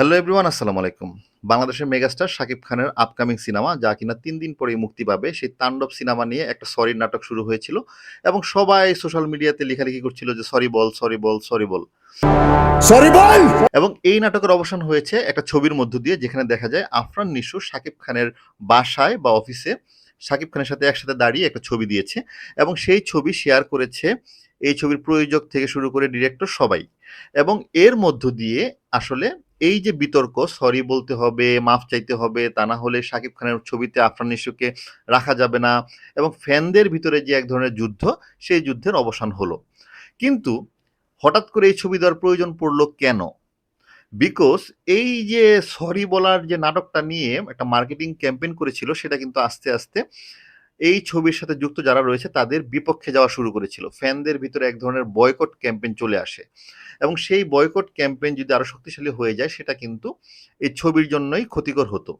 Hello everyone আসসালামু আলাইকুম। বাংলাদেশের মেগাস্টার শাকিব খানের আপকামিং সিনেমা যা কিনা তিন দিন পরেই মুক্তি পাবে সেই তাণ্ডব সিনেমা নিয়ে একটা সরি নাটক শুরু হয়েছিল এবং সবাই সোশ্যাল মিডিয়াতে লেখালেখি করছিল যে সরি বল সরি বল সরি বল। সরি বল! এবং এই নাটকের অবসান হয়েছে একটা ছবির মধ্য দিয়ে যেখানে দেখা যায় আফরান নিশু শাকিব খানের বাসায় বা অফিসে শাকিব খানের সাথে একসাথে দাঁড়িয়ে একটা ছবি দিয়েছে এবং সেই ছবি শেয়ার করেছে এই ছবির প্রযোজক থেকে শুরু করে ডিরেক্টর সবাই। এবং এর মধ্য দিয়ে আসলে এই যে বিতর্ক সরি বলতে হবে, মাফ চাইতে হবে, তা না হলে শাকিব খানের ছবিতে আফরান নিশুকে রাখা যাবে না এবং ফ্যানদের ভিতরে যে এক ধরনের যুদ্ধ, সেই যুদ্ধের অবসান হলো। কিন্তু হঠাৎ করে এই ছবি দেওয়ার প্রয়োজন পড়ল কেন? বিকজ এই যে সরি বলার যে নাটকটা নিয়ে একটা মার্কেটিং ক্যাম্পেইন করেছিল, সেটা কিন্তু আস্তে আস্তে এই ছবির সাথে যুক্ত যারা রয়েছে, তাদের বিপক্ষে যাওয়া শুরু করেছিল। ফ্যানদের ভিতরে এক ধরনের বয়কট ক্যাম্পেইন চলে আসে। এবং সেই বয়কট ক্যাম্পেইন যদি আরও শক্তিশালী হয়ে যায়, সেটা কিন্তু এই ছবির জন্যই ক্ষতিকর হতো।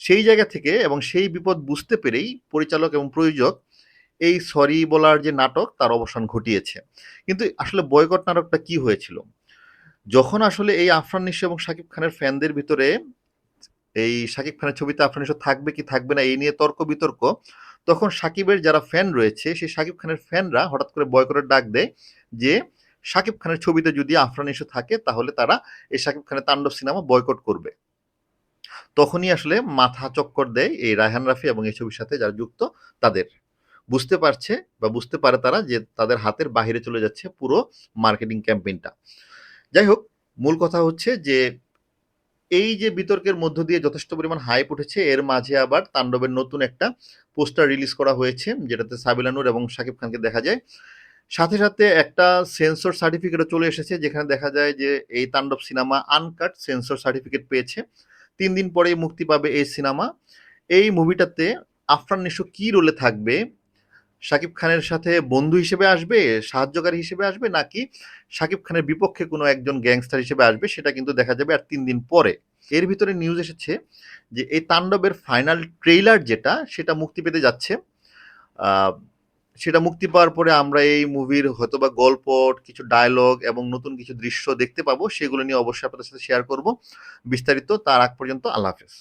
সেই জায়গা থেকে এবং সেই বিপদ বুঝতে পেরেই পরিচালক এবং প্রযোজক এই সরি বলার যে নাটক, তার অবসান ঘটিয়েছে। কিন্তু আসলে বয়কট নাটকটা কি হয়েছিল? যখন আসলে এই আফরান নিশো এবং শাকিব খানের ফ্যানদের ভিতরে এই শাকিব খানের ছবিতে আফরান নিশো থাকবে কি থাকবে না, এই নিয়ে তর্ক বিতর্ক তখন সাকিবের যারা ফ্যান রয়েছে, সেই শাকিব খানের ফ্যানরা হঠাৎ করে বয়কটের ডাক দেয় যে শাকিব খানের ছবিতে যদি আফরান নিশো থাকে, তাহলে তারা এই শাকিব খানের তাণ্ডব সিনেমা বয়কট করবে। তখনই আসলে মাথা চক্কর দেয় এই রায়হান রাফি এবং এই ছবির সাথে যারা যুক্ত, তাদের। বুঝতে পারছে বা বুঝতে পারে তারা যে তাদের হাতের বাহিরে চলে যাচ্ছে পুরো মার্কেটিং ক্যাম্পেইনটা যাই হোক, মূল কথা হচ্ছে যে এই যে বিতর্কের মধ্য দিয়ে যথেষ্ট পরিমাণ হাইপ উঠেছে, এর মাঝে আবার তাণ্ডবের নতুন একটা পোস্টার রিলিজ করা হয়েছে, যেটাতে সাবিলানুর এবং শাকিব খানকে দেখা যায়। সাথে সাথে একটা সেন্সর সার্টিফিকেটও চলে এসেছে, যেখানে দেখা যায় যে এই তাণ্ডব সিনেমা আনকাট সেন্সর সার্টিফিকেট পেয়েছে। তিন দিন পরেই মুক্তি পাবে এই সিনেমা। এই মুভিটাতে আফরান নিশো কি রোলে থাকবে? শাকিব খানের সাথে বন্ধু হিসেবে আসবে, সাহায্যকারী হিসেবে আসবে, নাকি শাকিব খানের বিপক্ষে কোনো একজন গ্যাংস্টার হিসেবে আসবে সেটা কিন্তু দেখা যাবে আর তিন দিন পরে। এর ভিতরে নিউজ এসেছে যে এই তাণ্ডবের ফাইনাল ট্রেইলার যেটা, সেটা মুক্তি পেতে যাচ্ছে। সেটা মুক্তি পাওয়ার পরে আমরা এই মুভির হয়তোবা গল্প, কিছু ডায়লগ এবং নতুন কিছু দৃশ্য দেখতে পাবো, সেগুলো নিয়ে অবশ্যই আপনাদের সাথে শেয়ার করব। বিস্তারিত, তার আগ পর্যন্ত আল্লাহ হাফেজ।